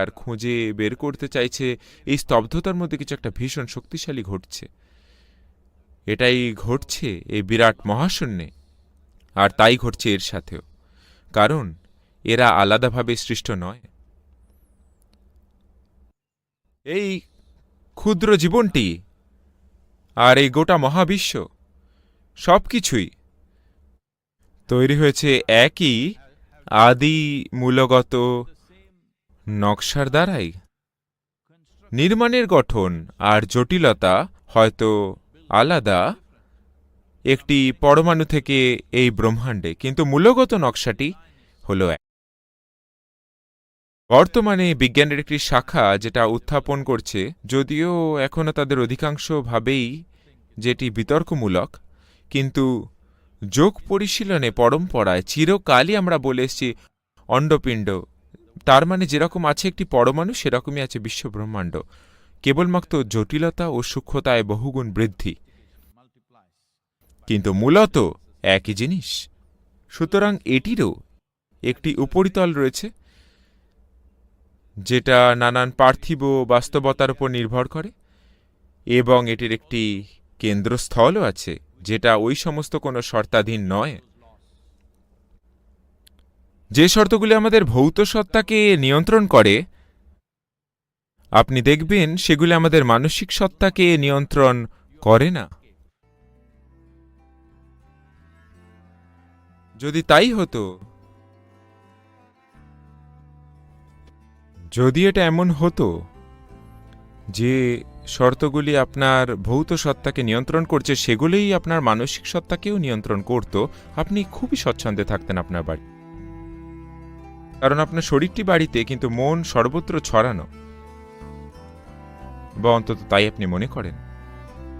আর খুঁজে বের করতে চাইছে, এই স্তব্ধতার মধ্যে কিছু একটা ভীষণ শক্তিশালী ঘটছে। এটাই ঘটছে এই বিরাট মহাশূন্যে, আর তাই ঘটছে এর সাথেও, কারণ এরা আলাদাভাবে সৃষ্ট নয়। এই ক্ষুদ্র জীবনটি আর এই গোটা মহাবিশ্ব সব কিছুই তৈরি হয়েছে একই আদি মূলগত নকশার দ্বারাই? নির্মাণের গঠন আর জটিলতা হয়তো আলাদা। একটি পরমাণু থেকে এই ব্রহ্মাণ্ডে, কিন্তু মূলগত নকশাটি হল এক। বর্তমানে বিজ্ঞানের একটি শাখা যেটা উত্থাপন করছে, যদিও এখনও তাদের অধিকাংশ ভাবেই যেটি বিতর্কমূলক, কিন্তু যোগ পরিশীলনে পরম্পরায় চিরকালই আমরা বলে এসেছি অণ্ডপিণ্ড তার মানে যেরকম আছে একটি পরমাণু, সেরকমই আছে বিশ্বব্রহ্মাণ্ড। কেবলমাত্র জটিলতা ও সূক্ষ্মতায় বহুগুণ বৃদ্ধি। কিন্তু মূলত একই জিনিস। সুতরাং এটিরও একটি উপরিতল রয়েছে, যেটা নানান পার্থিব বাস্তবতার উপর নির্ভর করে, এবং এটির একটি কেন্দ্রস্থলও আছে, যেটা ওই সমস্ত কোনো শর্তাধীন নয়। যে শর্তগুলি আমাদের ভৌত সত্তাকে নিয়ন্ত্রণ করে, আপনি দেখবেন সেগুলি আমাদের মানসিক সত্তাকে নিয়ন্ত্রণ করে না। যদি তাই হতো, যদি এটা এমন হতো যে শর্তগুলি আপনার ভৌত সত্তাকে নিয়ন্ত্রণ করছে, সেগুলোই আপনার মানসিক সত্তাকেও নিয়ন্ত্রণ করত, আপনি খুবই স্বচ্ছন্দে থাকতেন আপনার বাড়ি। কারণ আপনার শরীরটি বাড়িতে কিন্তু মন সর্বত্র ছড়ানো। বা অন্তত তাই আপনি মনে করেন।